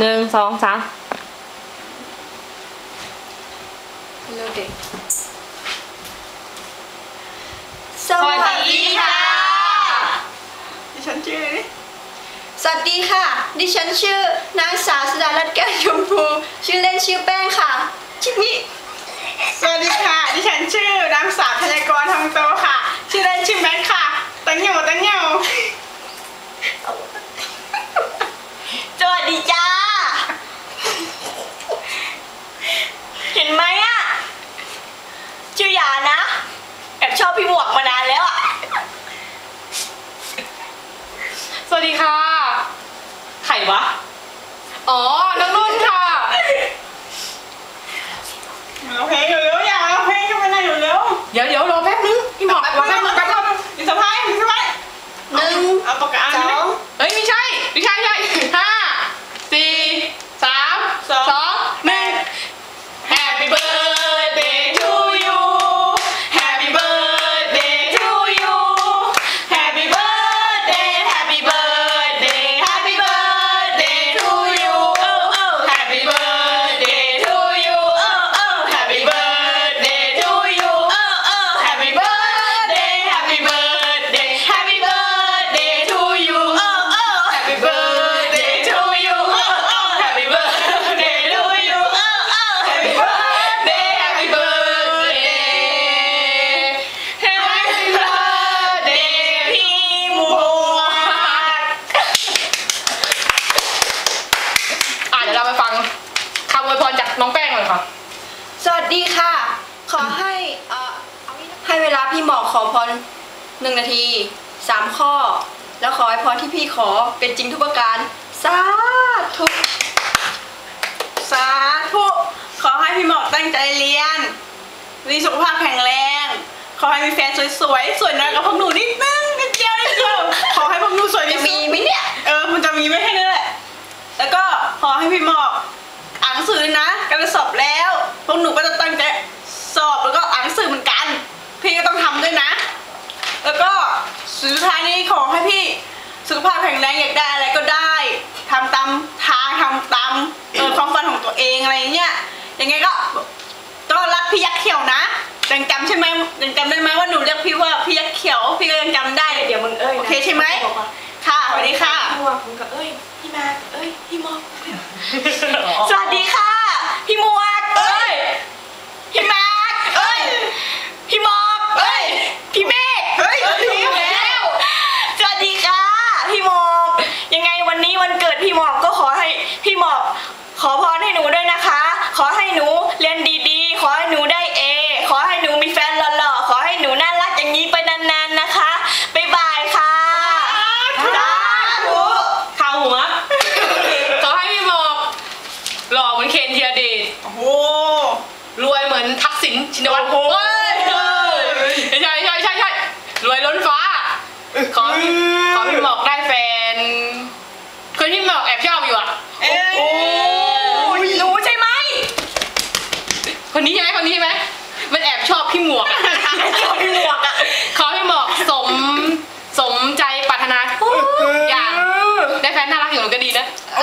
หนึ่งสองสามเร็วเด็กสวัสดีค่ะ ดิฉันชื่อสวัสดีค่ะ ดิฉันชื่อนางสาวสุดารัตน์แก้วชมพู ชื่อเล่นชื่อแป้งค่ะ ชิมิ สวัสดีค่ะ ดิฉันชื่อนางสาวธัญกรทองโตค่ะ ชื่อเล่นชื่อแม็กค่ะ ตังเหนียวตังเหนียว สวัสดีจ้า เห็นไหมอะชื่อยานะ แอบชอบพี่หมวกมานานแล้วอะ ส วัสดีค่ะ ไข่วะ อ๋อ น้องนุ่นค่ะ โอเพลงอยู่เร็ว ดีค่ะ ขอให้เอ่อให้เวลาพี่หมอกขอพรหนึ่งนาทีสามข้อ แล้วขอให้พรที่พี่ขอเป็นจริงทุกประการสาธุสาธุขอให้พี่หมอกตั้งใจเรียน มีสุขภาพแข็งแรง ขอให้มีแฟนสวยๆ สวยน้อยกับพวกหนูนิดนึงนิดเดียวนิดเดียวขอให้พ สุดท้ายนี้ขอให้พี่สุขภาพแข็งแรงอยากได้อะไรก็ได้ทำตามทางทำตามเออความฝันของตัวเองอะไรเงี้ยยังไงก็ต้องรักพี่ยักษ์เขียวนะยังจำใช่ไหมยังจำได้ไหมว่าหนูเรียกพี่ว่าพี่ยักษ์เขียวพี่ก็ยังจำได้เดี๋ยวมึงเอ้ยนะโอเคใช่ไหมค่ะสวัสดีค่ะพี่หมวกมึงก็เอ้ยพี่มาเอ้ยพี่หมวกสวัสดีค่ะ พี่หมวกเอ้ย พี่มาร์คเอ้ย พี่หมอกเอ้ย พี่เมฆ เฮ้ย พี่แล้ว สวัสดีค่ะ พี่หมอกยังไงวันนี้วันเกิดพี่หมอกก็ขอให้พี่หมอกขอพรให้หนูด้วยนะคะ ขอให้หนูเรียนดีๆ ขอให้หนูได้เอ ขอให้หนูมีแฟนหล่อๆ ขอให้หนูน่ารักอย่างนี้ไปนานๆนะคะ บ๊ายบายค่ะสาธุข่าวหัวขอให้พี่หมอกหล่อเหมือนเคนธีรเดชโอ้โหรวยเหมือนทักษิณชินวัตรเฮ้ยเฮ้ยใช่ใช่ใช่ใช่รวยล้นฟ้า ขอขอพี่หมอกได้แฟนคนที่หมอกแอบชอบอยู่อะ เอ้ย โอ้ย หนูใช่ไหม คนนี้ใช่ไหมคนนี้ใช่ไหมมัน แอบชอบพี่หมวกอะ ชอบพี่หมวกอะ ขอให้หมอกสมสมใจปรารถนาทุกอย่างได้แฟนน่ารักอย่างหนูก็ดีนะ เอ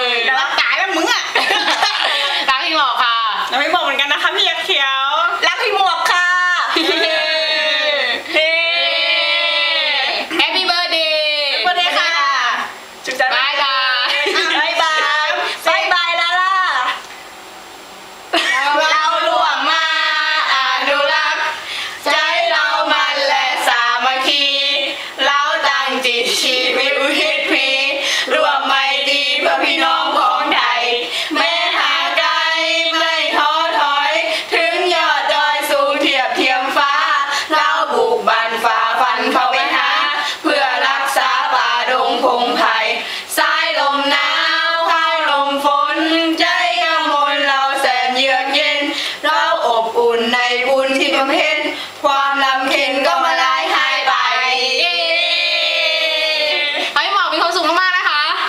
อ จะรักตายแล้วมึงอะ รักพี่หมอกค่ะ เราไม่บอกเหมือนกันนะคะพี่ยักษ์เขียว รักพี่หมวกค่ะ เฮ้ แฮปปี้เบิร์ดเดย์ สวัสดีค่ะจุกใจ บายบาย บายบายบายบายลาล่า เราร่วมมาอนุรักษ์ใจเรามันและสามัคคี เราตั้ งจิตชี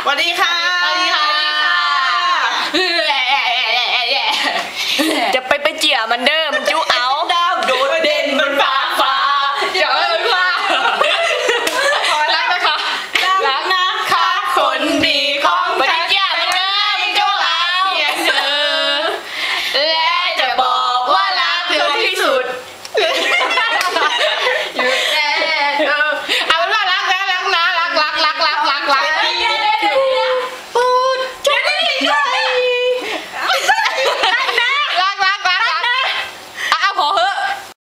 สวัสดีค่ะ